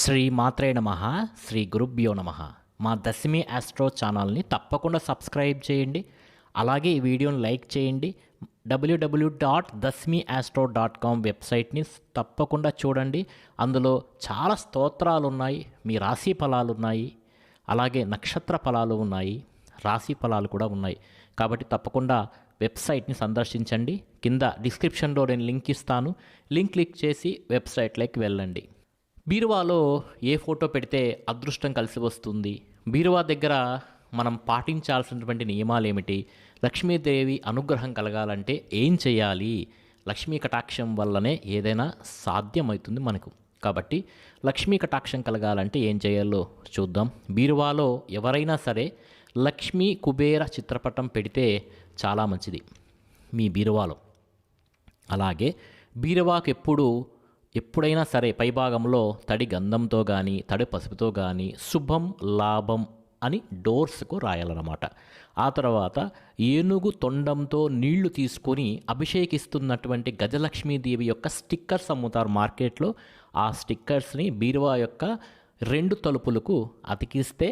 శ్రీ మాత్రే నమ శ్రీ గురుభ్యో నమ. మా దశమి ఆస్ట్రో ఛానల్ని తప్పకుండా సబ్స్క్రైబ్ చేయండి. అలాగే ఈ వీడియోని లైక్ చేయండి. డబ్ల్యూడబ్ల్యూ డాట్ దస్మి ఆస్ట్రో డాట్ కామ్ వెబ్సైట్ని తప్పకుండా చూడండి. అందులో చాలా స్తోత్రాలు ఉన్నాయి మీ రాశి ఫలాలు ఉన్నాయి అలాగే నక్షత్ర ఫలాలు ఉన్నాయి. రాశి ఫలాలు కూడా ఉన్నాయి. కాబట్టి తప్పకుండా వెబ్సైట్ని సందర్శించండి. కింద డిస్క్రిప్షన్లో నేను లింక్ ఇస్తాను. లింక్ క్లిక్ చేసి వెబ్సైట్లోకి వెళ్ళండి. బీరువాలో ఏ ఫోటో పెడితే అదృష్టం కలిసి వస్తుంది? బీరువా దగ్గర మనం పాటించాల్సినటువంటి నియమాలు ఏమిటి లక్ష్మీదేవి అనుగ్రహం కలగాలంటే ఏం చేయాలి? లక్ష్మీ కటాక్షం వల్లనే ఏదైనా సాధ్యమవుతుంది మనకు. కాబట్టి లక్ష్మీ కటాక్షం కలగాలంటే ఏం చేయాలో చూద్దాం. బీరువాలో ఎవరైనా సరే లక్ష్మీ కుబేర చిత్రపటం పెడితే చాలా మంచిది మీ బీరువాలో. అలాగే బీరువాకు ఎప్పుడు ఎప్పుడైనా సరే పైభాగంలో తడి గంధంతో కానీ తడి పసుపుతో కానీ శుభం లాభం అని డోర్స్కు రాయాలన్నమాట. ఆ తర్వాత ఏనుగు తొండంతో నీళ్ళు తీసుకొని అభిషేకిస్తున్నటువంటి గజలక్ష్మీదేవి యొక్క స్టిక్కర్స్ అమ్ముతారు మార్కెట్లో. ఆ స్టిక్కర్స్ని బీరువా యొక్క రెండు తలుపులకు అతికిస్తే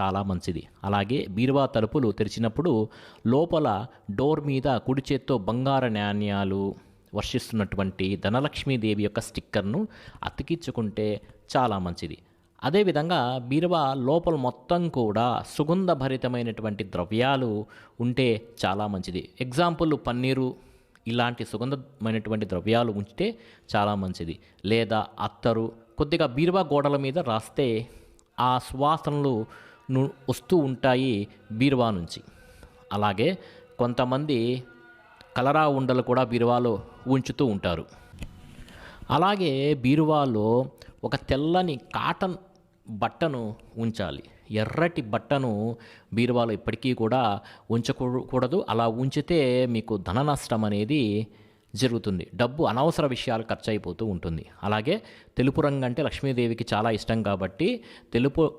చాలా మంచిది. అలాగే బీరువా తలుపులు తెరిచినప్పుడు లోపల డోర్ మీద కుడి చేత్తో బంగార నాణ్యాలు వర్షిస్తున్నటువంటి ధనలక్ష్మీదేవి యొక్క స్టిక్కర్ను అతికించుకుంటే చాలా మంచిది. అదేవిధంగా బీరువా లోపల మొత్తం కూడా సుగంధభరితమైనటువంటి ద్రవ్యాలు ఉంటే చాలా మంచిది. ఎగ్జాంపుల్ పన్నీరు ఇలాంటి సుగంధమైనటువంటి ద్రవ్యాలు ఉంచితే చాలా మంచిది. లేదా అత్తరు కొద్దిగా బీరువా గోడల మీద రాస్తే ఆ సువాసనలు వస్తూ ఉంటాయి బీరువా నుంచి. అలాగే కొంతమంది కలరా ఉండలు కూడా బీరువాలో ఉంచుతూ ఉంటారు. అలాగే బీరువాలో ఒక తెల్లని కాటన్ బట్టను ఉంచాలి. ఎర్రటి బట్టను బీరువాలో ఇప్పటికీ కూడా ఉంచకూడదు. అలా ఉంచితే మీకు ధన నష్టం అనేది జరుగుతుంది. డబ్బు అనవసర విషయాలు ఖర్చు అయిపోతూ ఉంటుంది. అలాగే తెలుపు రంగు అంటే లక్ష్మీదేవికి చాలా ఇష్టం కాబట్టి తెలుపు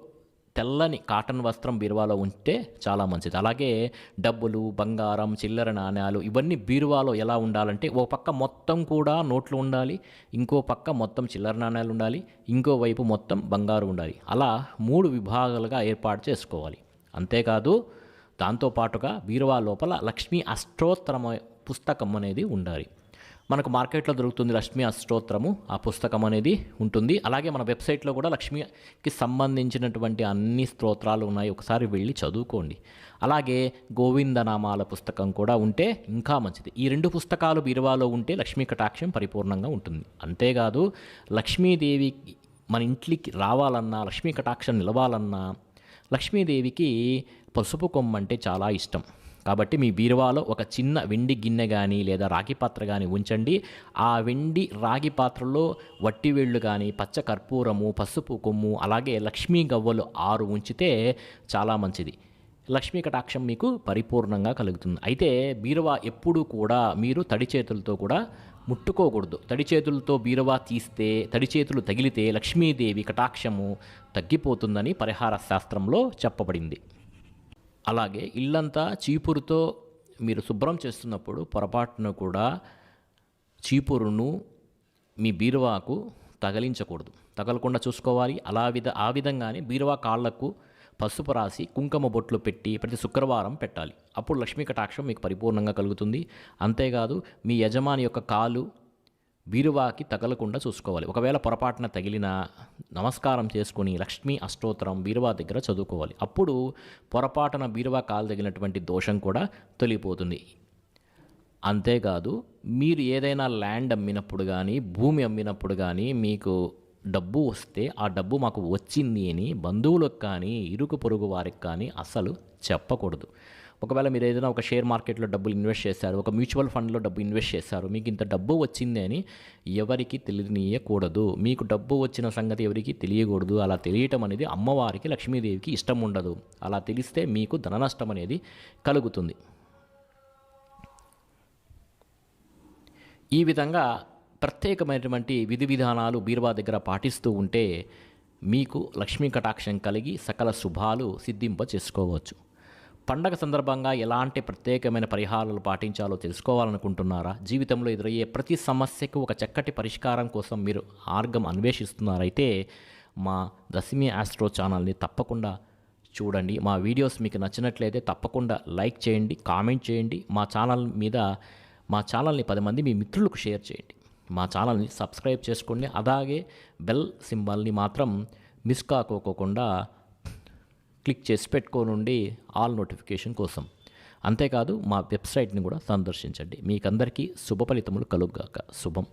తెల్లని కాటన్ వస్త్రం బీరువాలో ఉంటే చాలా మంచిది. అలాగే డబ్బులు బంగారం చిల్లర నాణ్యాలు ఇవన్నీ బీరువాలో ఎలా ఉండాలంటే ఓ పక్క మొత్తం కూడా నోట్లు ఉండాలి ఇంకో పక్క మొత్తం చిల్లర నాణ్యాలు ఉండాలి ఇంకో వైపు మొత్తం బంగారు ఉండాలి. అలా మూడు విభాగాలుగా ఏర్పాటు చేసుకోవాలి. అంతేకాదు దాంతోపాటుగా బీరువా లోపల లక్ష్మీ అష్టోత్తరమ పుస్తకం అనేది ఉండాలి. మనకు మార్కెట్లో దొరుకుతుంది లక్ష్మీ అష్టోత్తరము. ఆ పుస్తకం అనేది ఉంటుంది. అలాగే మన వెబ్సైట్లో కూడా లక్ష్మికి సంబంధించినటువంటి అన్ని స్తోత్రాలు ఉన్నాయి. ఒకసారి వెళ్ళి చదువుకోండి. అలాగే గోవిందనామాల పుస్తకం కూడా ఉంటే ఇంకా మంచిది. ఈ రెండు పుస్తకాలు బీరువాలో ఉంటే లక్ష్మీ కటాక్షం పరిపూర్ణంగా ఉంటుంది. అంతేకాదు లక్ష్మీదేవి మన ఇంట్లోకి రావాలన్నా లక్ష్మీ కటాక్షం నిలవాలన్నా లక్ష్మీదేవికి పసుపు కొమ్మ అంటే చాలా ఇష్టం. కాబట్టి మీ బీరువాలో ఒక చిన్న వెండి గిన్నె కానీ లేదా రాగి పాత్ర కానీ ఉంచండి. ఆ వెండి రాగి పాత్రలో వట్టి వేళ్ళు కానీ పచ్చ కర్పూరము పసుపు కొమ్ము అలాగే లక్ష్మీ గవ్వలు ఆరు ఉంచితే చాలా మంచిది. లక్ష్మీ కటాక్షం మీకు పరిపూర్ణంగా కలుగుతుంది. అయితే బీరువా ఎప్పుడూ కూడా మీరు తడి చేతులతో కూడా ముట్టుకోకూడదు. తడి చేతులతో బీరువా తీస్తే తడి చేతులు తగిలితే లక్ష్మీదేవి కటాక్షము తగ్గిపోతుందని పరిహార శాస్త్రంలో చెప్పబడింది. అలాగే ఇల్లంతా చీపురుతో మీరు శుభ్రం చేస్తున్నప్పుడు పొరపాటున కూడా చీపురును మీ బీరువాకు తగిలించకూడదు. తగలకుండా చూసుకోవాలి. అలా విధ ఆ విధంగానే బీరువా కాళ్ళకు పసుపు రాసి కుంకుమ బొట్లు పెట్టి ప్రతి శుక్రవారం పెట్టాలి. అప్పుడు లక్ష్మీ కటాక్షం మీకు పరిపూర్ణంగా కలుగుతుంది. అంతేకాదు మీ యజమాని యొక్క కాలు బీరువాకి తగలకుండా చూసుకోవాలి. ఒకవేళ పొరపాటున తగిలిన నమస్కారం చేసుకుని లక్ష్మీ అష్టోత్తరం బీరువా దగ్గర చదువుకోవాలి. అప్పుడు పొరపాటున బీరువా కాలు తగిలినటువంటి దోషం కూడా తొలిపోతుంది అంతేకాదు మీరు ఏదైనా ల్యాండ్ అమ్మినప్పుడు కానీ భూమి అమ్మినప్పుడు కానీ మీకు డబ్బు వస్తే ఆ డబ్బు మాకు వచ్చింది అని బంధువులకు కానీ ఇరుకు పొరుగు వారికి కానీ అసలు చెప్పకూడదు. ఒకవేళ మీరు ఏదైనా ఒక షేర్ మార్కెట్లో డబ్బులు ఇన్వెస్ట్ చేశారు ఒక మ్యూచువల్ ఫండ్లో డబ్బు ఇన్వెస్ట్ చేశారు మీకు ఇంత డబ్బు వచ్చింది అని ఎవరికి తెలియనీయకూడదు. మీకు డబ్బు వచ్చిన సంగతి ఎవరికి తెలియకూడదు. అలా తెలియటం అనేది అమ్మవారికి లక్ష్మీదేవికి ఇష్టం ఉండదు. అలా తెలిస్తే మీకు ధన నష్టం అనేది కలుగుతుంది. ఈ విధంగా ప్రత్యేకమైనటువంటి విధి విధానాలు బీరువా దగ్గర పాటిస్తూ ఉంటే మీకు లక్ష్మీ కటాక్షం కలిగి సకల శుభాలు సిద్ధింప చేసుకోవచ్చు పండగ సందర్భంగా ఎలాంటి ప్రత్యేకమైన పరిహారాలు పాటించాలో తెలుసుకోవాలనుకుంటున్నారా? జీవితంలో ఎదురయ్యే ప్రతి సమస్యకు ఒక చక్కటి పరిష్కారం కోసం మీరు మార్గం అన్వేషిస్తున్నారైతే మా దశమి ఆస్ట్రో ఛానల్ని తప్పకుండా చూడండి. మా వీడియోస్ మీకు నచ్చినట్లయితే తప్పకుండా లైక్ చేయండి కామెంట్ చేయండి. మా ఛానల్ మీద మా ఛానల్ని పది మంది మీ మిత్రులకు షేర్ చేయండి. మా ఛానల్ని సబ్స్క్రైబ్ చేసుకోండి. అలాగే బెల్ సింబల్ని మాత్రం మిస్ కాకోకుండా క్లిక్ చేసి పెట్టుకోనుండి ఆల్ నోటిఫికేషన్ కోసం. అంతేకాదు మా వెబ్సైట్ని కూడా సందర్శించండి. మీకందరికీ శుభ ఫలితములు కలుగుగాక. శుభం.